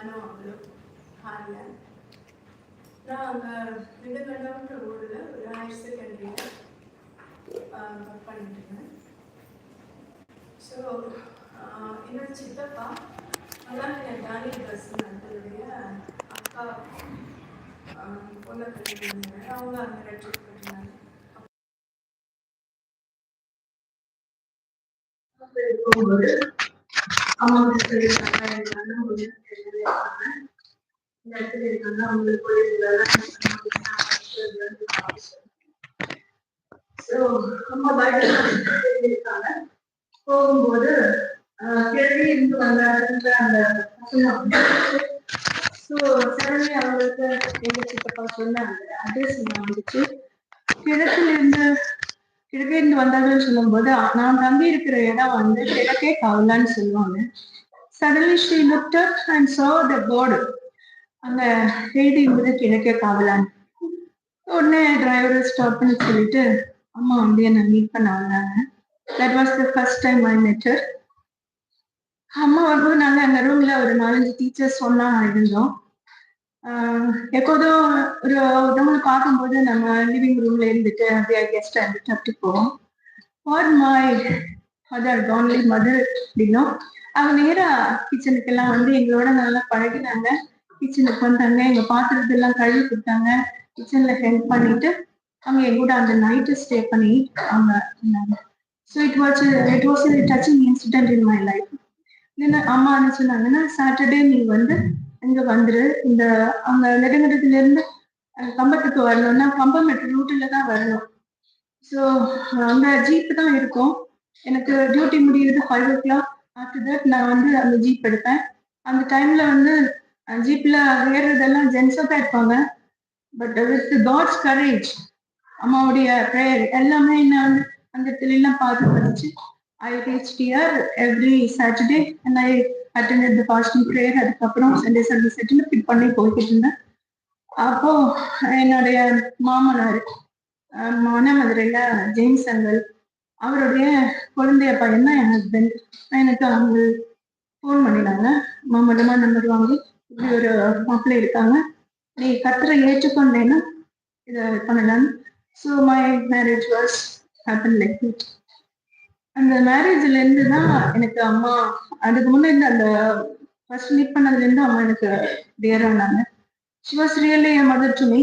மனோ அவங்களும் ஹாரியா நான் அங்கே ரெண்டு விடுகண்டம்ன்ற ஊரில் ஒரு ஹையர் செகண்டரியில் ஒர்க் பண்ணிட்டுருந்தேன் ஸோ என்னோட சித்தப்பா அதான் என் டானி பர்சன் நண்பருடைய அக்கா பொண்ணை கட்டிருந்தாங்க அவங்க அங்கே ரெட்ரிக் பண்ணிருந்தாங்க அப்ப இருக்கும்போது அவங்க சொல்லியிருக்காங்க எங்க அண்ணன் இருக்காங்க இந்த இடத்துல இருக்காங்க அவங்களுக்கு ஸோ அம்மா இருக்காங்க போகும்போது ஆஹ், இருந்து வந்தாருன்ற அந்த ஸோ சடன்லி அவங்களுக்கு எங்க சித்தப்பா சொன்னாங்க அட்ரஸ் வந்துச்சு கிழக்குல இருந்து கிழக்கே இருந்து போது நான் தங்கி இருக்கிற இடம் வந்து கிழக்கே காவலான்னு சொல்லுவாங்க. சடலி Sri looked up and so the board அங்க எழுதி இருந்தது கிழக்கே காவலான் உடனே டிரைவரை ஸ்டாப் பண்ணி சொல்லிட்டு அம்மா வந்து என்னை மீட் பண்ண வந்தாங்க that was the first time I met her அம்மா வந்து நாங்கள் அந்த ரூம்ல ஒரு நாலஞ்சு டீச்சர்ஸ் ஒன்றா இருந்தோம். ஆஹ் எப்போதும் ஒரு ஒருத்தவங்களை பார்க்கும்போது நம்ம லிவிங் ரூம்ல இருந்துட்டு அப்படியே கெஸ்ட் இருந்துட்டு அப்படி போவோம். Or my mother only mother அப்படின்னும் அவங்க நேரா கிச்சனுக்கு எல்லாம் வந்து எங்களோட நல்லா பழகினாங்க. கிச்சனுக்கு வந்தாங்க. எங்க பாத்திரத்தை எல்லாம் கழுவி கொடுத்தாங்க. கிச்சன்ல ஹெல்ப் பண்ணிட்டு அவங்க எங்க கூட அந்த நைட்டு ஸ்டே பண்ணி அவங்க இருந்தாங்க. So it was it was touching incident in my life என்ன அம்மா என்ன சொன்னாங்கன்னா சாட்டர்டே நீ வந்து இங்க வந்துரு. இந்த அவங்க நெடுங்கடத்துல இருந்து கம்பத்துக்கு வரணும்னா கம்பமெட்டு ரூட்டில் தான் வரணும். ஸோ அந்த ஜீப் தான் இருக்கும். எனக்கு டியூட்டி முடியுறது five o'clock after that நான் வந்து அந்த ஜீப் எடுப்பேன். அந்த டைம்ல வந்து ஜீப்ல ஏறுறதெல்லாம் ஜென்ஸா தான் இருப்பாங்க. பட் வித் காட்ஸ் கரேஜ் அம்மாவுடைய ப்ரேயர் எல்லாமே என்ன வந்து அந்த இடத்துல எல்லாம் பார்த்து படிச்சு I reach there every Saturday and I attended the fasting prayer அதுக்கப்புறம் சண்டே சர்வீஸ் செட்டில் ஃபிட் பண்ணி போய்கிட்டு இருந்தேன். அப்போ என்னுடைய மாமனார் மானாமதுரையில ஜெயின்ஸ் அங்கல் அவருடைய குழந்தைய பையன் தான் என் ஹஸ்பண்ட் எனக்கு அவங்க ஃபோன் பண்ணினாங்க. மாமல்லமா நம்பர் வாங்கி இப்படி ஒரு மாப்பிள்ளை இருக்காங்க. நீ கத்துற ஏற்றுக்கொண்டேன்னா இதை பண்ணலாம். So my marriage was happen like that அந்த மேரேஜ்ல இருந்து தான் எனக்கு அம்மா அதுக்கு முன்னே அந்த ஃபர்ஸ்ட் மீட் பண்ணதுல இருந்து அம்மா எனக்கு டியர் ஆனாங்க. She was really mother to me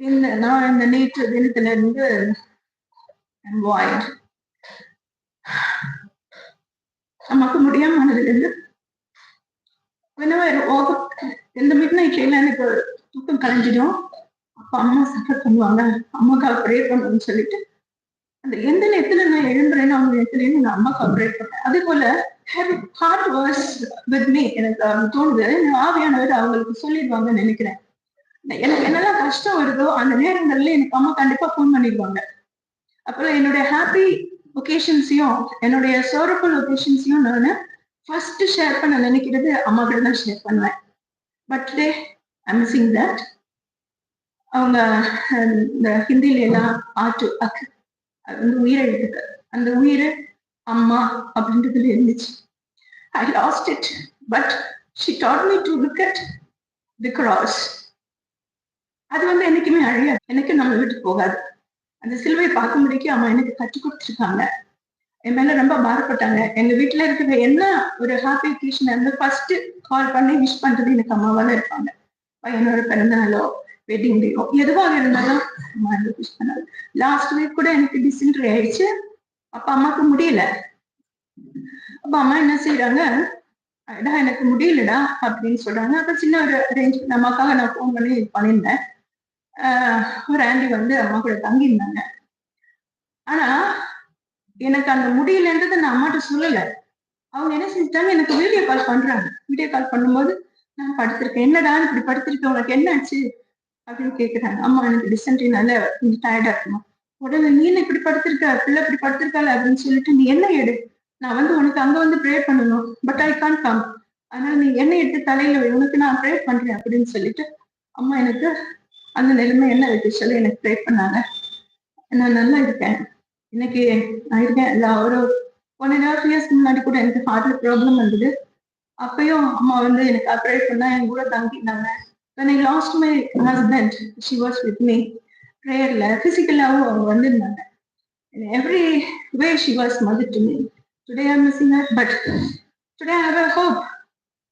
இந்த நான் இந்த நேற்று தினத்துல இருந்து வாய்ட் அம்மாக்கு முடியாம இருந்து இந்த மிட் நைட்ல எனக்கு தூக்கம் கலைஞ்சிடும். அப்ப அம்மா சஃபர் பண்ணுவாங்க. அம்மாக்காக ப்ரே பண்ணணும்னு சொல்லிட்டு. அந்த எந்த நேரத்துல நான் எழும்புறேன்னு அவங்க நேரத்துல நான் அம்மாக்காக ப்ரே பண்ணேன் அதே போல ஹார்ட் வேர்ஸ் வித் மீ எனக்கு தோணுது. ஆவியானவர் அவங்களுக்கு சொல்லிடுவாங்கன்னு நினைக்கிறேன். எனக்கு என்னெல்லாம் கஷ்டம் வருதோ அந்த நேரங்கள்ல எனக்கு அம்மா கண்டிப்பா ஃபோன் பண்ணிடுவாங்க. அப்புறம் என்னுடைய ஹாப்பி ஒகேஷன்ஸையும் என்னுடைய சோரஃபுல் ஒகேஷன்ஸையும் நான் ஃபர்ஸ்ட் ஷேர் பண்ண நினைக்கிறது அம்மா கிட்ட தான் ஷேர் பண்ணுவேன். But today I missing that அவங்க இந்த ஹிந்தில எல்லாம் ஆட்டு அக் அது வந்து உயிரெழுத்துக்கு அந்த உயிர் அம்மா அப்படின்றதுல இருந்துச்சு. I lost it but she taught me to look at the cross அது வந்து என்னைக்குமே அழியாது. எனக்கு நம்ம வீட்டுக்கு போகாது. அந்த சிலுவையை பார்க்க முடிக்கும் அம்மா எனக்கு கற்றுக் கொடுத்துருக்காங்க. என் மேல ரொம்ப பாரப்பட்டாங்க. எங்க வீட்டுல இருக்கிற என்ன ஒரு ஹாப்பி ஒகேஷன் இருந்து ஃபர்ஸ்ட் கால் பண்ணி விஷ் பண்றது எனக்கு அம்மாவா தான் இருப்பாங்க. பையனோட பிறந்த நாளோ வெட்டிங் டேயோ எதுவாக இருந்தாலும் அம்மா எனக்கு விஷ் பண்ணாங்க. லாஸ்ட் வீக் கூட எனக்கு டிசென்ட்ரி ஆயிடுச்சு. அப்ப அம்மாவுக்கு முடியல. அப்ப அம்மா என்ன செய்யறாங்க அடா எனக்கு முடியலடா அப்படின்னு சொல்றாங்க. அப்ப சின்ன ஒரு அரேஞ்ச் அம்மாக்காக நான் ஃபோன் பண்ணி பண்ணியிருந்தேன். ஒரு ஆண்டி வந்து அம்மா கூட தங்கியிருந்தாங்க. ஆனா எனக்கு அந்த முடியலன்றதை நான் அம்மாட்ட சொல்லல. அவங்க என்ன செஞ்சிட்டாங்க எனக்கு வீடியோ கால் பண்றாங்க. வீடியோ கால் பண்ணும்போது நான் படுத்திருக்கேன் என்னடா இப்படி படுத்திருக்கேன் உனக்கு என்ன ஆச்சு அப்படின்னு கேக்குறாங்க. அம்மா எனக்கு டிசென்ட்ரினால கொஞ்சம் டயர்டா இருக்கணும் உடனே நீ என்ன இப்படி படுத்திருக்க பிள்ளை இப்படி படுத்திருக்காள் அப்படின்னு சொல்லிட்டு நீ என்ன எடு? நான் வந்து உனக்கு அங்க வந்து ப்ரே பண்ணணும். பட் ஐ கான் கம் அதனால நீ என்ன எடுத்து தலையில உனக்கு நான் ப்ரே பண்றேன் அப்படின்னு சொல்லிட்டு அம்மா எனக்கு அந்த நிலைமை என்ன இருக்கு? எனக்கு ப்ரே பண்ணாங்க. நான் நல்லா இருக்கேன். இன்னைக்கு நான் இருக்கேன். இல்லை ஒரு ஒன் அண்ட் ஹாஃப் இயர்ஸ்க்கு முன்னாடி கூட எனக்கு ஹார்ட்ல ப்ராப்ளம் வந்தது. அப்பயும் அம்மா வந்து எனக்கு ப்ரே பண்ணா என் கூட தங்கினாங்க. When I lost my husband she was with me. ப்ரேயர்ல பிசிக்கலாவும் அவங்க வந்திருந்தாங்க. Every every way she was mother to me. Today I'm missing her but today I have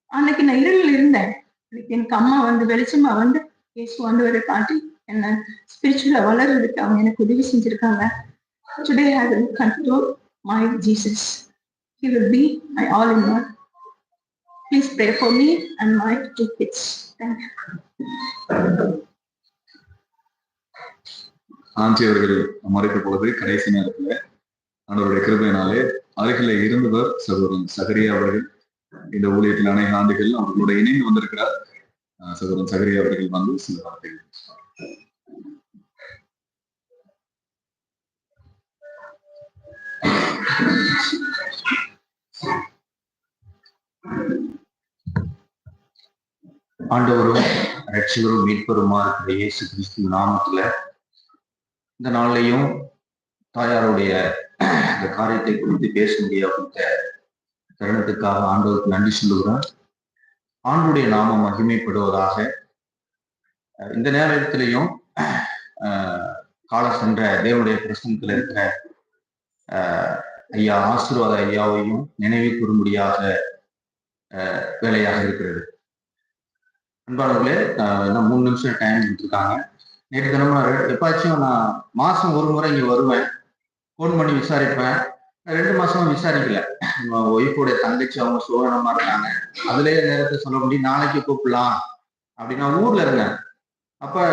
அன்னைக்கு நான் இருளில் இருந்தேன். இன்னைக்கு எனக்கு அம்மா வந்து வெளிச்சமா வந்து இயேசு ஆண்டவரை பாட்டி என்ன ஸ்பிரிச்சுவலா வளர்றதுக்கு அவங்க எனக்கு உதவி செஞ்சிருக்காங்க. Today I will control my Jesus he will be my all in one please pray for me and my two kids thank you அவர்கள் மறைத்த பொழுது கடைசி நேரத்துல ஆண்டவருடைய கிருபையினாலே அருகில இருந்தவர் சகோதரன் சகரியா அவர்கள். இந்த ஊழியத்தில் அநேக ஆண்டுகள் அவர்களோட இணைந்து வந்திருக்கிறார். சகோதரன் சகரி அவர்கள் வந்து சில வார்த்தைகள் ஆண்டவரும் ரட்சகரும் மீட்பருமா இருக்கிற இயேசு கிறிஸ்து நாமத்துல இந்த நாள்லையும் தாயாருடைய இந்த காரியத்தை குறித்து பேச முடியாத தருணத்துக்காக ஆண்டவருக்கு நன்றி சொல்லுகிறோம். ஆண்டுடைய நாமம் மகிமைப்படுவதாக இந்த நேரத்திலையும் கால சென்ற தேவனுடைய பிரசனத்தில் இருக்கிற ஐயா ஆசீர்வாத ஐயாவையும் நினைவு கூறும்படியாக வேலையாக இருக்கிறது. அன்பாளர்களே இன்னும் மூணு நிமிஷம் டைம் கொடுத்துருக்காங்க. நேற்று தினமும் எப்பாச்சும் நான் மாசம் ஒரு முறை இங்கே வருவேன். ஃபோன் பண்ணி விசாரிப்பேன். ரெண்டு மாசமா விசாரிக்கல. ஒய்ஃபோட தங்கச்சி அவங்க சோழனமா இருக்காங்க. அதுலயே நேரத்தை சொல்ல முடியும். நாளைக்கு கூப்பிடலாம். அப்படின்னா ஊர்ல இருந்தேன் அப்ப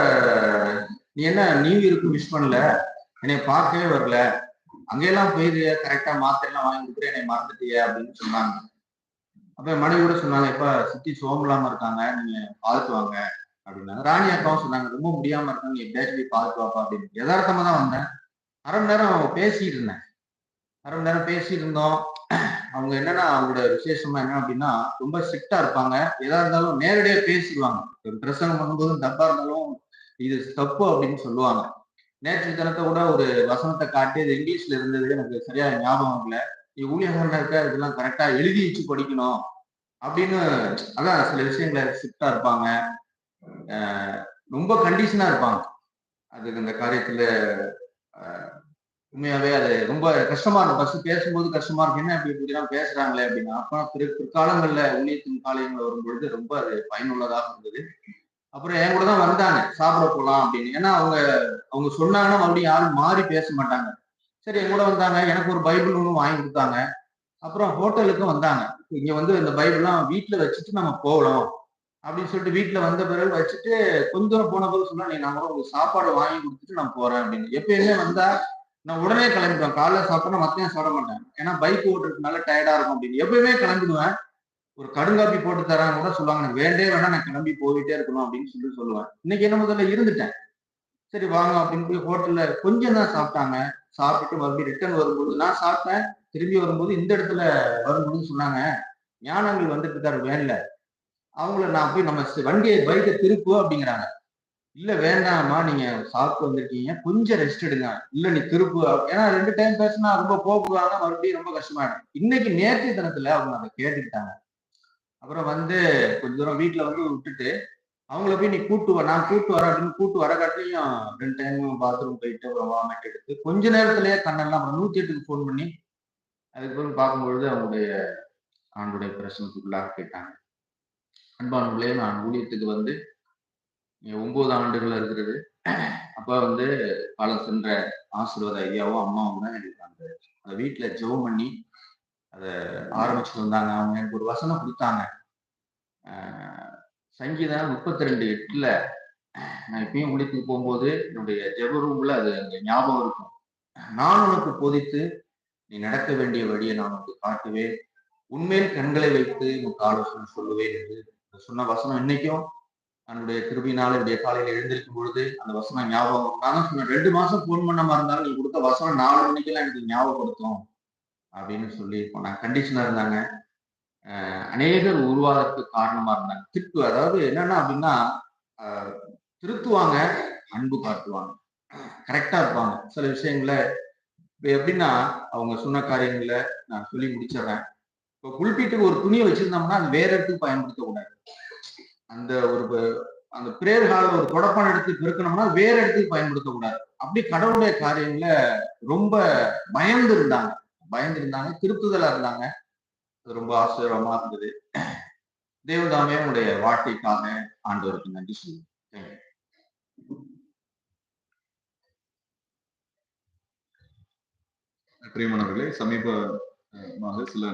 நீ என்ன நியூ இயருக்கு மிஸ் பண்ணல? என்னை பார்க்கவே வரல. அங்கெல்லாம் போயிரு. கரெக்டா மாத்திரை எல்லாம் வாங்கி கொடுத்துரு. என்னை மறந்துட்டிய அப்படின்னு சொன்னாங்க. அப்ப மனைவி கூட சொன்னாங்க இப்ப சுத்தி சோம்பலாம இருக்காங்க. நீங்க பார்த்துவாங்க அப்படின்னாங்க. ராணி அக்காவும் சொன்னாங்க ரொம்ப முடியாம இருக்காங்க. நீ எப்படியாச்சும் போய் பார்த்து வாப்பா. அப்படின்னு. யதார்த்தமா தான் வந்தேன். அரை மணி நேரம் பேசிட்டு இருந்தேன். அரை மணி நேரம் பேசியிருந்தோம். அவங்க என்னன்னா அவங்களோட விசேஷமா என்ன அப்படின்னா ரொம்ப ஸ்ட்ரிக்டா இருப்பாங்க. எதா இருந்தாலும் நேரடியா பேசிடுவாங்க. ஒரு பிரசங்கம் பண்ணும்போதும் தப்பா இருந்தாலும் இது தப்பு அப்படின்னு சொல்லுவாங்க. நேற்று தினத்தை கூட ஒரு வசனத்தை காட்டி அது இங்கிலீஷ்ல இருந்தது எனக்கு சரியா ஞாபகம் இல்லை. நீ ஊழியர்கள் இருக்க இதெல்லாம் கரெக்டா எழுதி வச்சு படிக்கணும். அப்படின்னு அதான் சில விஷயங்களை ஸ்ட்ரிக்டா இருப்பாங்க. ரொம்ப கண்டிஷனா இருப்பாங்க. அதுக்கு இந்த காரியத்துல உண்மையாவே அது ரொம்ப கஷ்டமா இருக்கும். ஃபர்ஸ்ட் பேசும்போது கஷ்டமா இருக்கு என்ன இப்படி இப்படிலாம் பேசுறாங்களே அப்படின்னா. அப்போ பிற பிற்காலங்கள்ல ஊழியத்தின் காலங்கள் வரும்பொழுது ரொம்ப அது பயனுள்ளதாக இருந்தது. அப்புறம் என் கூட தான் வந்தாங்க. சாப்பிட போலாம் அப்படின்னு. ஏன்னா அவங்க அவங்க சொன்னாங்கன்னா மறுபடியும் யாரும் மாறி பேச மாட்டாங்க. சரி என் கூட வந்தாங்க. எனக்கு ஒரு பைபிள் ஒன்று வாங்கி கொடுத்தாங்க. அப்புறம் ஹோட்டலுக்கும் வந்தாங்க. இங்க வந்து இந்த பைபிள்லாம் வீட்டுல வச்சுட்டு நம்ம போகலாம் அப்படின்னு சொல்லிட்டு வீட்டுல வந்த பிறகு வச்சுட்டு கொஞ்சம் போன பிறகு சொன்னா நீ நான் கூட உங்களுக்கு சாப்பாடு வாங்கி கொடுத்துட்டு நான் போறேன் அப்படின்னு. எப்பயுமே வந்தா நான் உடனே கிளம்பிடுவேன். காலைல சாப்பிட்டா மத்தியம் சாப்பிட மாட்டேன். ஏன்னா பைக் ஓட்டுறதுனால டயர்டா இருக்கும் அப்படின்னு. எப்பயுமே கிளம்பிடுவேன். ஒரு கடுங்காப்பி போட்டு தராங்க கூட சொல்லுவாங்க. எனக்கு வேண்டே வேணா நான் கிளம்பி போயிட்டே இருக்கணும் அப்படின்னு சொல்லி சொல்லுவேன். இன்னைக்கு என்ன முதல்ல இருந்துட்டேன். சரி வாங்க அப்படின்னு போய் ஹோட்டல்ல கொஞ்சம் தான் சாப்பிட்டாங்க. சாப்பிட்டுட்டு மறுபடியும் ரிட்டர்ன் வரும்போது நான் சாப்பிட்டேன். திரும்பி வரும்போது இந்த இடத்துல வரும்போது சொன்னாங்க. ஞானங்கள் வந்துட்டு இருக்காரு வேன்ல. அவங்கள நான் போய் நம்ம வண்டியை பைக்கை திருப்பு அப்படிங்கிறாங்க. இல்ல வேண்டாமா நீங்க சாப்பிட்டு வந்திருக்கீங்க. கொஞ்சம் ரெஸ்ட் எடுங்க. இல்ல நீ திருப்பு. ஏன்னா ரெண்டு டைம் பேசினா ரொம்ப போக்குவாங்க மறுபடியும் ரொம்ப கஷ்டமாயிடும். இன்னைக்கு நேற்று தினத்துல அவங்க அதை கேட்டுக்கிட்டாங்க. அப்புறம் வந்து கொஞ்ச தூரம் வீட்டுல வந்து விட்டுட்டு அவங்கள போய் நீ கூட்டு வா. நான் கூட்டு வரேன் அப்படின்னு கூட்டு வர காட்டிலையும் ரெண்டு டைம் பாத்ரூம் போயிட்டு அப்புறம் வாமிட் எடுத்து கொஞ்ச நேரத்திலேயே கண்ணெல்லாம் அப்புறம் நூத்தி எட்டுக்கு ஃபோன் பண்ணி அதுக்கப்புறம் பார்க்கும்பொழுது அவங்களுடைய ஆண்டுடைய பிரச்சனைக்குள்ளாக கேட்டாங்க அன்பானவர்களே நான் ஊழியத்துக்கு வந்து ஒன்பது ஆண்டுகள் இருக்கிறது. அப்ப வந்து பல சென்ற ஆசீர்வாத ஐயாவும் அம்மாவும் தான் எனக்கு அந்த அந்த வீட்டுல ஜெபம் பண்ணி அதை ஆரம்பிச்சுட்டு வந்தாங்க. அவங்க எனக்கு ஒரு வசனம் கொடுத்தாங்க. சங்கீதம் முப்பத்தி ரெண்டு எட்டுல நான் இப்பயும் ஊழியத்துக்கு போகும்போது என்னுடைய ஜெப ரூம்ல அது அங்க ஞாபகம் இருக்கும். நான் உனக்கு போதித்து நீ நடக்க வேண்டிய வழியை நான் உனக்கு காட்டுவேன். உண்மையில் கண்களை வைத்து உனக்கு ஆலோசனை சொல்லுவேன் என்று சொன்ன வசனம் இன்னைக்கும் அவனுடைய கிருபினால என்னுடைய காலையில எழுந்திருக்கும் பொழுது அந்த வசனம் ஞாபகம் வரும். நான் ரெண்டு மாசம் போன் பண்ணாம இருந்தாலும் நீ கொடுத்த வசனம் நாலு மணிக்கெல்லாம் எனக்கு ஞாபகப்படுத்தும் அப்படின்னு சொல்லி நான் கண்டிஷனா இருந்தாங்க. அஹ் அநேகர் உருவாதத்துக்கு காரணமா இருந்தாங்க. திட்டு அதாவது என்னன்னா அப்படின்னா திருத்துவாங்க அன்பு காட்டுவாங்க. கரெக்டா இருப்பாங்க. சில விஷயங்கள இப்ப எப்படின்னா அவங்க சொன்ன காரியங்களை நான் சொல்லி முடிச்சிடுறேன். இப்போ புல்பீட்டுக்கு ஒரு துணியை வச்சிருந்தோம்னா அது வேற இடத்துக்கு பயன்படுத்தக்கூடாது. அந்த ஒரு அந்த பிரேயர் ஹால ஒரு தொடப்பான எடுத்து பெருக்கணும்னா வேற இடத்துக்கு பயன்படுத்தக்கூடாது. அப்படி கடவுளுடைய காரியங்கள ரொம்ப பயந்து இருந்தாங்க. பயந்து இருந்தாங்க திருப்புதலா இருந்தாங்க. அது ரொம்ப ஆச்சரியமா இருந்தது. தேவதாமே உடைய வாழ்க்கைக்காக ஆண்டவருக்கு நன்றி சொல்லுங்க பிரியமானவர்களே சமீபமாக சில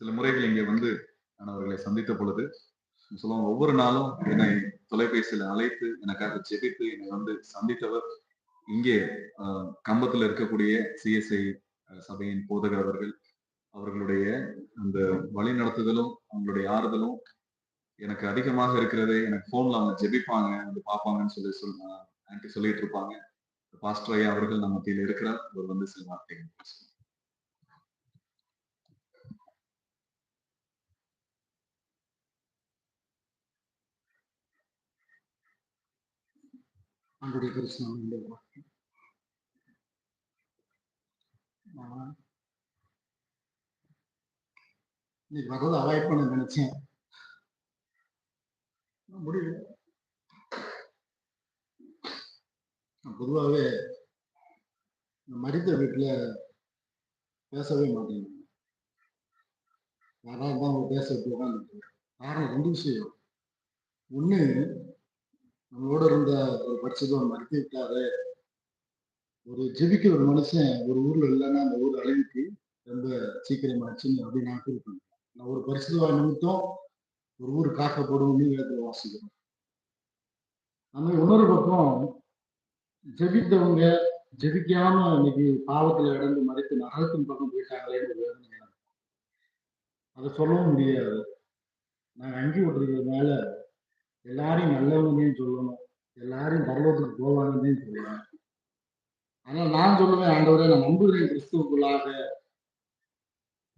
சில முறைகள் இங்கே வந்து நான் அவர்களை சந்தித்த பொழுது சொல்லுவாங்க. ஒவ்வொரு நாளும் என்னை தொலைபேசியில அழைத்து எனக்காக ஜெபித்து என்னை வந்து சந்தித்தவர். இங்கே கம்பத்துல இருக்கக்கூடிய சிஎஸ்ஐ சபையின் போதகர் அவர்கள். அவர்களுடைய அந்த வழி நடத்துதலும் அவங்களுடைய ஆறுதலும் எனக்கு அதிகமாக இருக்கிறது. எனக்கு போன்ல அவங்க ஜெபிப்பாங்க வந்து பார்ப்பாங்கன்னு சொல்லி சொல் ஆன்டி சொல்லிட்டு இருப்பாங்க. பாஸ்டர் ஐயா அவர்கள் நம்ம மத்தியில் இருக்கிறார். அவர் வந்து சில வார்த்தைகள் பேசுவார். ஆண்டுடைய கிருஷ்ணன் இன்னைக்கு வர்றதை அவாய்ட் பண்ண நினைச்சேன் முடியல. பொதுவாகவே மறித்த வீட்டில் பேசவே மாட்டேங்க யாராவது தான் பேச விட்டு காரணம் ரெண்டு விஷயம். ஒண்ணு நம்மளோட இருந்த ஒரு பரிசுத்தம் மறுத்து விட்டாரு ஒரு ஜெபிக்கிற ஒரு மனுஷன் ஒரு ஊர்ல இல்லைன்னா அந்த ஊர் அழிவுக்கு ரொம்ப சீக்கிரமாச்சுன்னு அப்படின்னு நான் ஃபீல் பண்ணேன் நான் ஒரு பரிசுதவாய் நிமித்தம் ஒரு ஊர் காக்கப்படும் வேதத்துல வாசிக்கிறோம். அந்த இன்னொரு பக்கம் ஜெபித்தவங்க ஜெபிக்காம இன்னைக்கு பாவத்துல இடந்து மறைத்து நரகத்தின் பக்கம் போயிட்டாங்களேன்னு ஒரு வேதனை அதை சொல்லவும் முடியாது. நாங்கள் அங்கி விட்டுருக்கிறதுனால எல்லாரையும் நல்லவங்கன்னு சொல்லணும். எல்லாரையும் பரலோகத்துக்கு போவாங்கன்னு சொல்லணும். ஆனா நான் சொல்லுவேன் ஆண்டவரே நான் நம்புகிறேன் கிறிஸ்துவுக்குள்ளாக.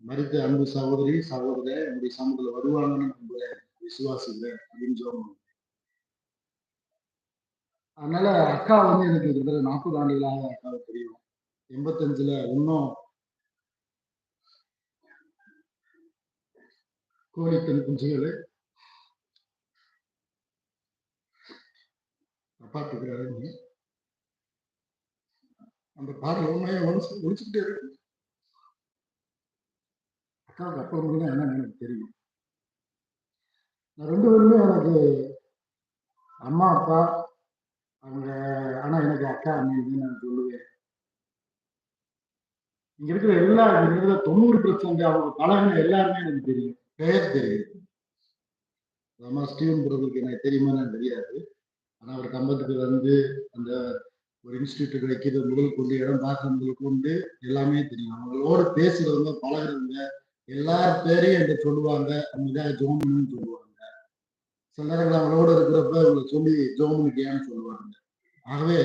மரித்த அன்பு சகோதரி சகோதரர் என்னுடைய சமூகத்தில் வருவாங்கன்னு நம்புகிறேன் விசுவாசிக்கிறேன் அப்படின்னு சொல்லணும். அதனால அக்கா வந்து எனக்கு கிட்டத்தட்ட நாற்பது ஆண்டுகளாக அக்காவை தெரியும். எண்பத்தஞ்சுல இன்னும் கோழித்தன் குஞ்சுகள் காப்பாற்றுகிறாரு அந்த பாடல் உண்மையை ஒழிச்சு ஒழிச்சுக்கிட்டே இருக்கு. அக்காவுக்கு அப்புறம் தான் என்னன்னு எனக்கு தெரியும். நான் ரெண்டு பேருமே எனக்கு அம்மா அப்பா அவங்க ஆனா எனக்கு அக்கா அண்ணன் நான் சொல்லுவேன். இங்க இருக்கிற எல்லா இருக்கிற தொண்ணூறு பர்சன்ட் அவங்க பழகின எல்லாருமே எனக்கு தெரியும். பெயர் தெரியும். அம்மா ஸ்டீவன் பிரதருக்கு எனக்கு தெரியுமா தெரியாது. ஆனால் அவர் கம்பத்துக்கு வந்து அந்த ஒரு இன்ஸ்டியூட் வைக்கிறது முதல் கொண்டு இடம் பார்க்கறவங்களுக்கு உண்டு எல்லாமே தெரியும். அவங்களோட பேசுறவங்க பழகிறவங்க எல்லார் பேரையும் என்கிட்ட சொல்லுவாங்க. அவங்க ஜோமன்னு சொல்லுவாங்க. சில நேரங்கள் அவங்களோட இருக்கிறப்ப அவங்களை சொல்லி ஜோமனுக்கு சொல்லுவாங்க. ஆகவே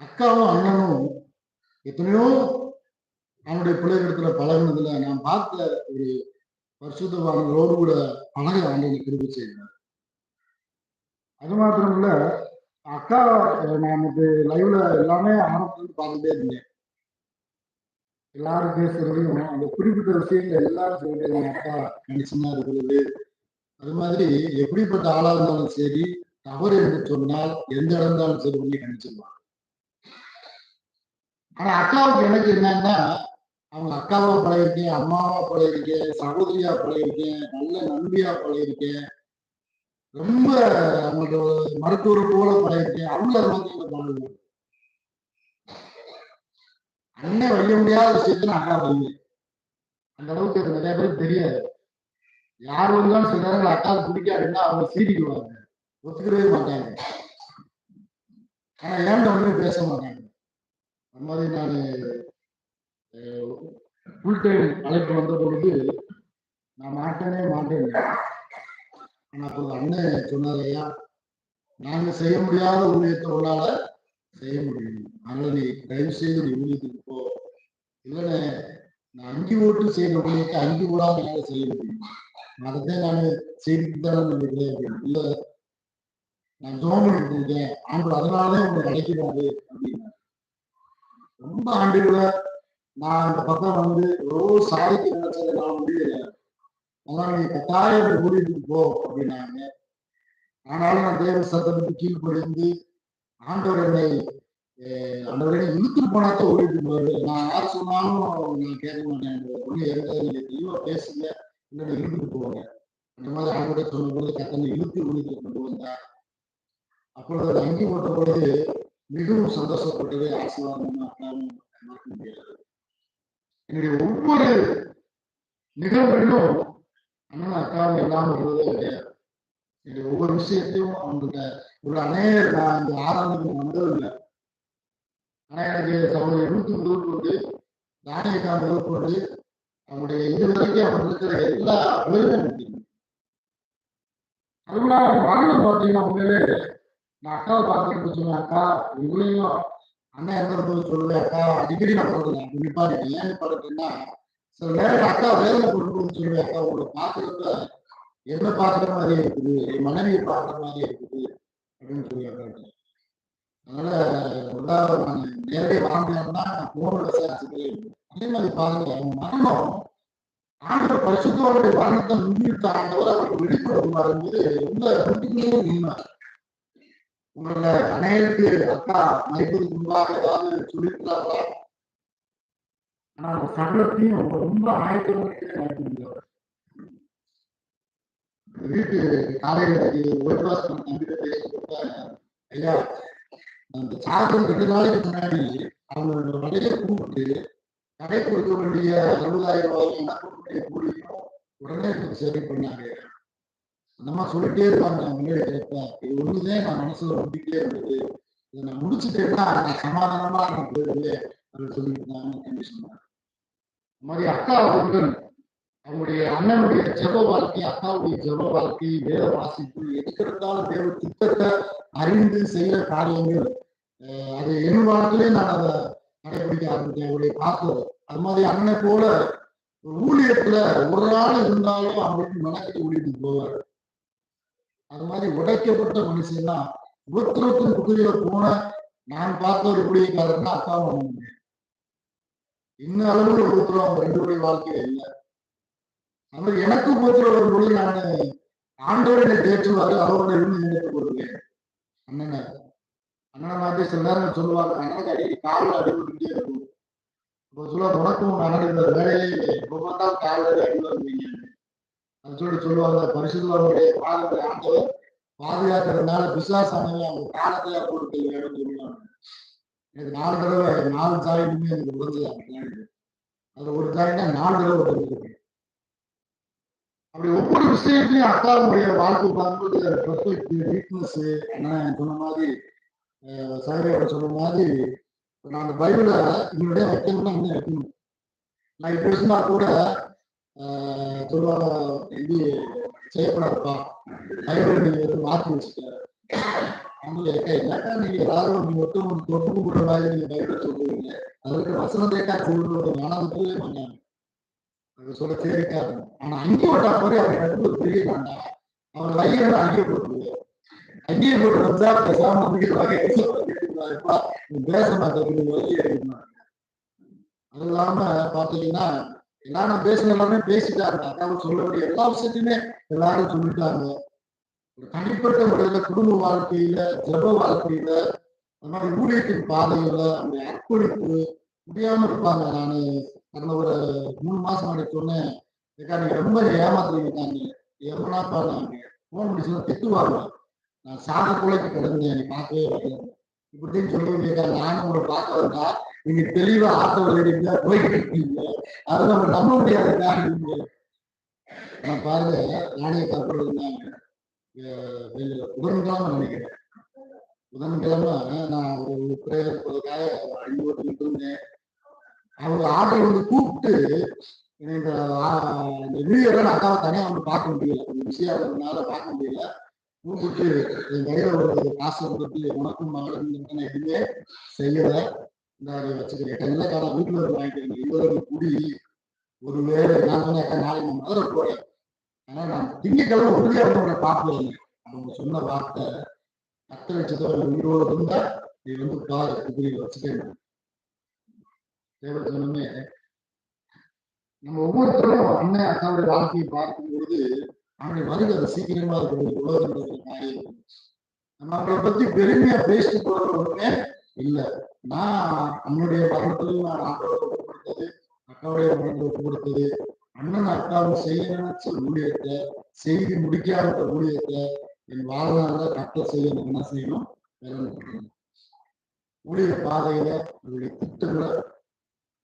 அக்காவும் அண்ணனும் எத்தனையோ அவனுடைய பிள்ளைகளிடத்துல பழகுனதுல நான் பார்த்த ஒரு பரிசுத்தவான்களோடு கூட பழக ஆண்டனை கிருபி செய்கிறார். அது மாத்திரம் இல்ல அக்கா நான் லைவ்ல எல்லாமே ஆரம்பத்துல பார்த்துட்டே இருந்தேன். எல்லாரும் பேசுறதையும் அந்த குறிப்பிட்ட விஷயங்கள் எல்லாரும் சொல்லிட்டு அக்கா கணிசமா இருக்கிறது. அது மாதிரி எப்படிப்பட்ட ஆளா இருந்தாலும் சரி தவறு என்று சொன்னால் எந்த இடம் இருந்தாலும் சரி பண்ணி கணிச்சிருவாங்க. ஆனா அக்காவுக்கு எனக்கு என்னன்னா அவங்க அக்காவா பழகிருக்கேன் அம்மாவா பழகிருக்கேன் சகோதரியா பழகிருக்கேன் நல்ல நம்பியா பழகிருக்கேன் ரொம்ப அவங்களோட மருத்துவர் போல பழகிட்டு அவங்கள வந்து இந்த அண்ணே அண்ணன் முடியாத விஷயத்துல அக்கா வந்து அந்த அளவுக்கு அது நிறைய பேருக்கு தெரியாது. யார் வந்தாலும் சில நேரங்கள் அக்கா பிடிக்காதுன்னா அவங்க சீடிக்குவாங்க ஒத்துக்கவே மாட்டாங்க. ஆனா ஏன் ஒண்ணுமே பேச மாட்டாங்க? அந்த மாதிரி நான் ஃபுல் டைம் அழைப்பு வந்த பொழுது நான் மாட்டேனே மாட்டேன் ஆனா அப்போ அண்ணன் சொன்னார் ஐயா நாங்க செய்ய முடியாத ஊழியத்தை உன்னால செய்ய முடியும். அதனால நீ தயவு செய்து நீ ஊழியத்துக்கு போ. இல்லைன்னு நான் அஞ்சு ஓட்டு செய்யற ஊழியத்தை அஞ்சு ஓடாம என்னால செய்ய முடியும். அதைத்தான் நான் செய்து தான் நினைக்கிறேன் இல்ல நான் ஜோம் இருக்கேன் ஆண்டு அதனாலதான் உங்களை அழைக்கிறாரு அப்படின்னு. ரொம்ப ஆண்டுகளை நான் அந்த பக்கம் வந்து எவ்வளோ சாதிக்க நினைச்சதை நான் முடியல அதனால நீ கட்டாயம் கூட்டிட்டு போ அப்படின்னாங்க. ஆனாலும் நான் தேவ சத்தத்துக்கு கீழ்ப்படிந்து ஆண்டவர் என்னை அஹ், ஆண்டவரை இழுத்துட்டு போனாத்தான் ஓடிட்டு வருவேன் நான் யார் சொன்னாலும் நான் கேட்க மாட்டேன். ஒண்ணு எந்த தெளிவா பேசுங்க இல்லை இழுத்துட்டு போவாங்க. அந்த மாதிரி ஆண்டவரை சொன்னபோது கத்தனை இழுத்து ஊழியத்துக்கு கொண்டு வந்தார். அப்பொழுது அது அங்கி போட்ட பொழுது மிகவும் சந்தோஷப்பட்டது ஆசீர்வாதம் மறக்க முடியாது. என்னுடைய ஒவ்வொரு நிகழ்வுகளிலும் ஆனால் அக்காவை இல்லாமல் வருவதே கிடையாது. இது ஒவ்வொரு விஷயத்தையும் அவங்ககிட்ட ஒரு அநேக நான் இந்த ஆராதனைக்கு வந்ததில்லை ஆனால் எனக்கு சகோதரி நூத்தி முதற்கொண்டு தானியக்கா முதற்கொண்டு அவங்களுடைய இது வரைக்கும் அவங்க இருக்கிற எல்லா பேரும் முடியும் தெரியும் அதுல பார்த்தீங்கன்னா உண்மையிலே நான் அக்காவை பார்த்துட்டு சொன்னேன் அக்கா இவங்களையும் அண்ணன் எந்த சொல்லுவேன் அக்கா அடிக்கடி நான் சொல்றேன் நிப்பாடு ஏன் பார்த்தீங்கன்னா சில நேரம் அக்கா வேதனை கொடுக்கணும்னு சொல்லுவேன் அக்கா உங்களை பார்க்கறப்ப என்ன பார்க்குற மாதிரி இருக்குது என் மனைவியை பார்க்குற மாதிரி இருக்குது அப்படின்னு சொல்லி அக்கா அதனால ரெண்டாவது நான் நேரடியாக வாங்கினேன்னா போன விசாரிச்சுட்டே அதே மாதிரி பாருங்க அவங்க மரணம் ஆண்டவர் பரிசுத்தோடைய மரணத்தை முன்னிட்டு ஆண்டவர் அவருக்கு வெளிப்படுத்தும் வரும்போது ரொம்ப நம்பிக்கையே உண்மை உங்களை அநேகருக்கு அக்கா மறைப்பதற்கு முன்பாக ஏதாவது சொல்லியிருக்கிறார்களா? ஆனா அந்த சகலத்தையும் அவங்க ரொம்ப ஆயத்தமாக வீட்டு காலையில் ஓய்வாசம் நம்பிக்கை பேசுறப்ப ஐயா அந்த சாதம் ரெண்டு நாளைக்கு முன்னாடி அவங்க வழியை கூப்பிட்டு கடை கொடுக்க வேண்டிய அறுபதாயிரம் ரூபாய் நடக்கக்கூடிய கூலியும் உடனே சரி பண்ணாங்க. அந்த சொல்லிட்டே இருப்பாங்க அவங்க கேட்பா இது ஒண்ணுதான் நான் மனசுல நம்பிக்கையே இருந்தது. இதை நான் முடிச்சுட்டேன்னா நான் சமாதானமா நான் போயிடுவேன் அப்படின்னு சொல்லிட்டு நான் சொன்னாங்க மாதிரி அக்கா அவர்கள் அவங்களுடைய அண்ணனுடைய ஜெப வாழ்க்கை அக்காவுடைய ஜெப வாழ்க்கை வேத வாசிப்பு எதுக்கெடுத்தாலும் தேவ திட்டத்தை அறிந்து செய்யற காரியங்கள். அது என் வாழ்க்கையிலே நான் அதை கடைபிடிக்க ஆரம்பித்தேன். அவருடைய பார்த்தது அது மாதிரி அண்ணனை போல ஒரு ஊழியத்துல ஒரு நாள் இருந்தாலும் அவங்களுக்கு மெனக்கெட்டு ஊழியத்துக்கு போவார். அது மாதிரி உடைக்கப்பட்ட மனுஷன் தான். உபத்திரத்தின் குதிரையில போன நான் பார்த்த ஒரு ஊழியக்காரர்னா அக்காவும் இன்ன அளவுல உபத்திரம் அவங்க ரெண்டு பேருடைய வாழ்க்கையில இல்லை? ஆனால் எனக்கு உபத்திரம் ஒரு மொழி நான் ஆண்டவர் என்னை தேற்றுவாரு அவருடைய உண்மை எனக்கு கொடுப்பேன் அண்ணனை அண்ணனை மாதிரி சில நேரம் சொல்லுவாங்க அண்ணனுக்கு அடிக்கடி காலில் அடிபட்டுட்டே இருக்கும். இப்போ சொல்ல உனக்கும் உங்க அண்ணனுக்கு வேலையே இல்லை இப்போ பார்த்தாலும் காலில் அடி வருவீங்க அது சொல்லி சொல்லுவாங்க பரிசுத்தவருடைய பாதத்தை ஆண்டவர் பாதுகாக்கிறதுனால பிசாசானவை அவங்க காலத்தையா கொடுத்து வேணும்னு சொல்லுவாங்க. எனக்கு நாலு தடவை நாலு சாயிலுமே எனக்கு உடஞ்சுதான் அது ஒரு சாயினா நாலு தடவை உடஞ்சிருக்கு அப்படி ஒவ்வொரு விஷயத்திலையும் அக்காவுடைய வாழ்க்கை பார்க்கும்போது பெர்ஃபெக்ட் வீக்னஸ் நான் சொன்ன மாதிரி சகரையோட சொன்ன மாதிரி நான் அந்த பைபிளை இவனுடைய வைக்கணும்னா இன்னும் வைக்கணும். நான் இப்படி இருந்தா கூட சொல்லுவாங்க இது செய்யப்படாதுப்பா பைபிள் நீங்க மாற்றி வச்சுக்க. அவங்க இல்லக்கா நீங்க எல்லாரும் நீங்க ஒருத்தவங்க தொட்டு கும்பிடுற நீங்க சொல்லுவீங்க அதற்கு வசனத்தைக்கா சொல்லுவது மனதுக்குள்ளே பண்ணாங்க அது சொல்ல ஆனா அங்கே விட்டா போய் அவர் எனக்கு வேண்டாம் அவர் வயிறு அங்கே போட்டு அங்கேயே போட்டு வந்தா பேசாம பேச மாட்டேங்குது அது இல்லாம பாத்தீங்கன்னா எல்லாம் நான் பேசுன எல்லாமே பேசிட்டாங்க அதாவது சொல்லக்கூடிய எல்லா விஷயத்தையுமே எல்லாரும் சொல்லிட்டாங்க. தனிப்பட்ட முறையில குடும்ப வாழ்க்கையில ஜெப வாழ்க்கையில அந்த மாதிரி ஊழியத்தின் பாதையில அந்த அர்ப்பணிப்பு முடியாம இருப்பாங்க. நானு கடந்த ஒரு மூணு மாசம் முன்னாடி சொன்னேன் நீங்க ரொம்ப ஏமாத்துறீங்க எவ்வளோ பாருங்க போன் முடிச்சு திட்டுவாங்க. நான் சாத குலைக்கு கிடந்தேன் நீ பார்க்கவே வரல இப்படின்னு சொல்லுவீங்க நானும் உங்களை பார்க்க வந்தா நீங்க தெளிவா ஆத்த வருவீங்க போய்கிட்டு இருக்கீங்க. அதை நம்ம நம்ப முடியாது நான் பாருங்க நாணய கப்பல் இருந்தாங்க புதன்கிழமை நினைக்கிறேன். புதன்கிழமை நான் ஒரு பிரேயர் போறதுக்காக ஐநூறு இருந்தேன். அவங்க ஆர்டர் வந்து கூப்பிட்டு இந்த ஆ- இந்த வீடியோல நான் அக்காவை தனியாக வந்து பார்க்க முடியல. கொஞ்சம் பிஸியா இருந்ததுனால பார்க்க முடியல. கூப்பிட்டு என் கையில் ஒரு காசு கொடுத்து உனக்கும் மகளுக்கும் நான் எதுவுமே செய்யலை. இந்த அதை வச்சுக்கிறேன். கையில கால வீட்டில் இருந்து வாங்கிக்கிறேன் இருபது குடி ஒரு வேலை நான் நாளைக்கு நான் மதுரை போறேன். ஆனா நான் திங்கக்கிழமை உறுதியா வந்து உன்னை அவங்க சொன்ன வார்த்தை பத்து லட்சத்தோட உயிரோடு இருந்தா நீ வந்து பாரு இப்படி வச்சுட்டேன் தேவை நம்ம ஒவ்வொருத்தரும் அண்ணன் அக்காவுடைய வாழ்க்கையை பார்க்கும் பொழுது அவனுடைய வருகை அது சீக்கிரமா இருக்கிறது உலகன்றது காரியம் நம்ம அவங்களை பத்தி பெருமையா பேசிட்டு போற ஒண்ணுமே இல்ல. நான் நம்மளுடைய மரணத்துல நான் ஆண்டவரை கொடுத்தது அக்காவுடைய மரணத்தை ஒப்பு கொடுத்தது அண்ணன் அக்காவும் செய்ய நினைச்ச ஊழியத்தை செய்து முடிக்காத ஊழியத்தை என் வாழ்நாள கட்ட செய்ய என்ன செய்யணும்? வேலை ஊழிய பாதையில அவருடைய திட்டங்களை